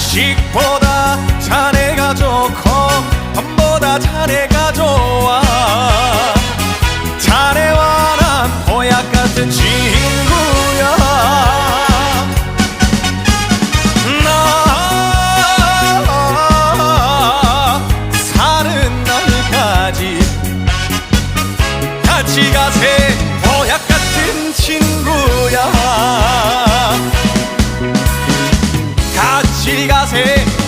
자식보다 자네가 좋고 돈보다 자네가 좋아. 자네와 난 보약 같은 친구야. 나 사는 날까지 같이 가세. 보약 같은 친구 야 같이 가세